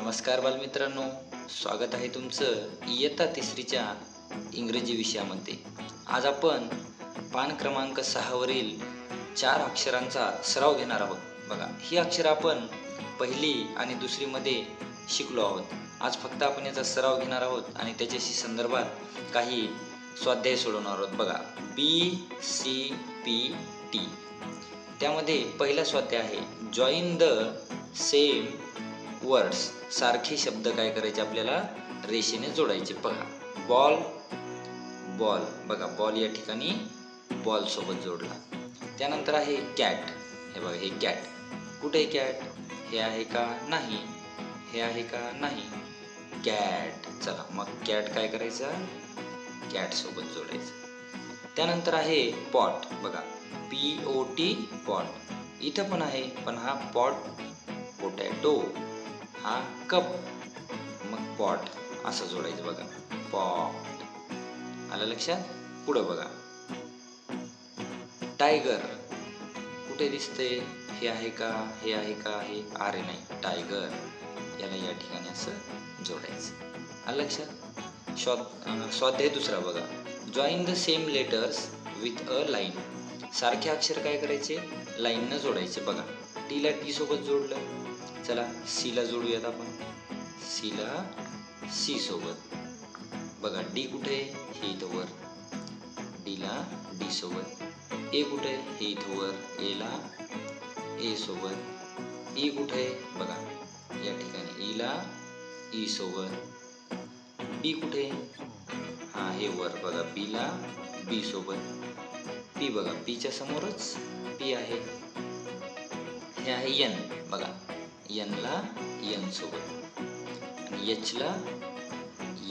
नमस्कार बालमित्रांनो. स्वागत आहे तुमचं इयत्ता तिसरीच्या इंग्रजी विषयामध्ये. आज आपण पान क्रमांक सहावरील चार अक्षरांचा सराव घेणार आहोत. बघा ही अक्षरं आपण पहिली आणि दुसरीमध्ये शिकलो आहोत. आज फक्त आपण याचा सराव घेणार आहोत आणि त्याच्याशी संदर्भात काही स्वाध्याय सोडवणार आहोत. बघा बी सी पी टी त्यामध्ये पहिला स्वाध्याय आहे जॉईन द सेम वर्ड्स सारखे शब्द काय करायचे आपल्याला? रेषेने जोडायचे. बघा बॉल बॉल बघा बॉल या ठिकाणी बॉल सोबत जोडला. त्यानंतर आहे कॅट हे बघा हे कॅट कुठे आहे कॅट हे आहे का? नाही. हे आहे का? नाही. कॅट चला मग कॅट काय करायचं? कॅट सोबत जोडायचं. त्यानंतर आहे पॉट बघा पी ओ टी पॉट इथं पण आहे पण हा पॉट पोटॅटो. हा कप. मग पॉट असं जोडायचं बघा. पॉट. आलं लक्षात? पुढं बघा. टायगर. कुठे दिसते हे आहे का? हे आहे का? हे? अरे नाही टायगर. याला या ठिकाणी असं जोडायचं. आलं लक्षात? स्वाद स्वाध्याय दुसरा बघा. Join the same letters with a line सारखे अक्षर काय करायचे? लाईननं जोडायचे बघा. टीला टी सोबत जोडलं. चला सीला जोडूयात आपण. सीला सी सोबत. बघा डी कुठे आहे? हे इथं वर. डीला डी सोबत. ए कुठे आहे? हे इथं वर. एला ए सोबत. ई कुठे आहे? बघा या ठिकाणी. ईला ई सोबत. बी कुठे आहे? हा हे वर. बघा बीला बी सोबत. पी बघा पीच्या समोरच पी आहे. हे आहे यन बघा. यनला यन सोबत. आणि यचला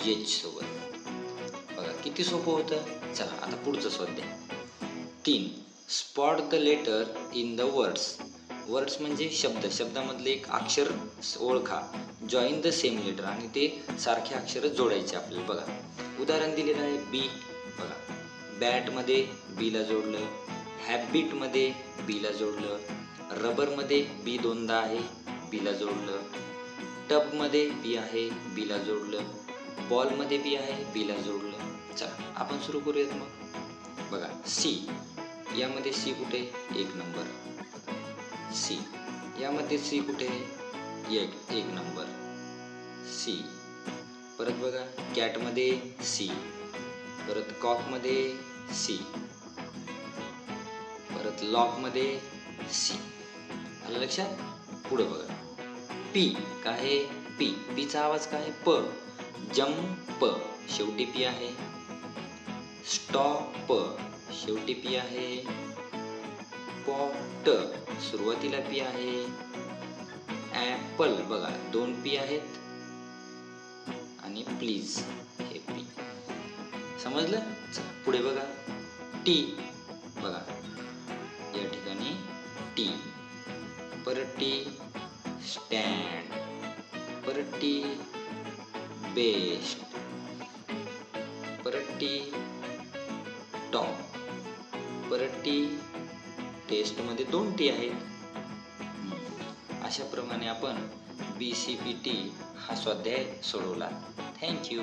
यच सोबत. बघा किती सोपं होतं? चला आता पुढचं स्वाध्याय तीन. Spot the letter in the words words म्हणजे शब्द. शब्दामधले एक अक्षर ओळखा. जॉईन द सेम लेटर आणि ते सारखे अक्षर जोडायचे आपल्याला. बघा. उदाहरण दिलेलं आहे बी बघा. बॅटमध्ये बीला जोडलं. हॅबिटमध्ये बीला जोडलं. रबरमध्ये बी दोनदा आहे बीला जोडलं. टबमध्ये बी आहे बीला जोडलं. बॉलमध्ये बी आहे बीला जोडलं. चला आपण सुरू करूयात मग. बघा सी. यामध्ये सी कुठे? एक नंबर. सी. यामध्ये सी कुठे? एक एक नंबर. सी. परत बघा कॅटमध्ये सी. परत कॉकमध्ये सी. परत लॉकमध्ये सी. आलं लक्षात? पुढे बघा. पी काय आहे पी पीचा आवाज काय आहे प. जंप. शेवटी पी आहे. स्टॉप शेवटी पी आहे. पॉट सुरुवातीला पी आहे. ॲपल बघा दोन पी आहेत. आणि प्लीज हे पी समजलं? पुढे बघा. टी बघा. परत टी स्टँड परटी बेस्ट परटी टॉप परटी टेस्टमध्ये दोन टी आहेत. अशाप्रमाणे आपण बी सी पी टी हा स्वाध्याय सोडवला. थँक्यू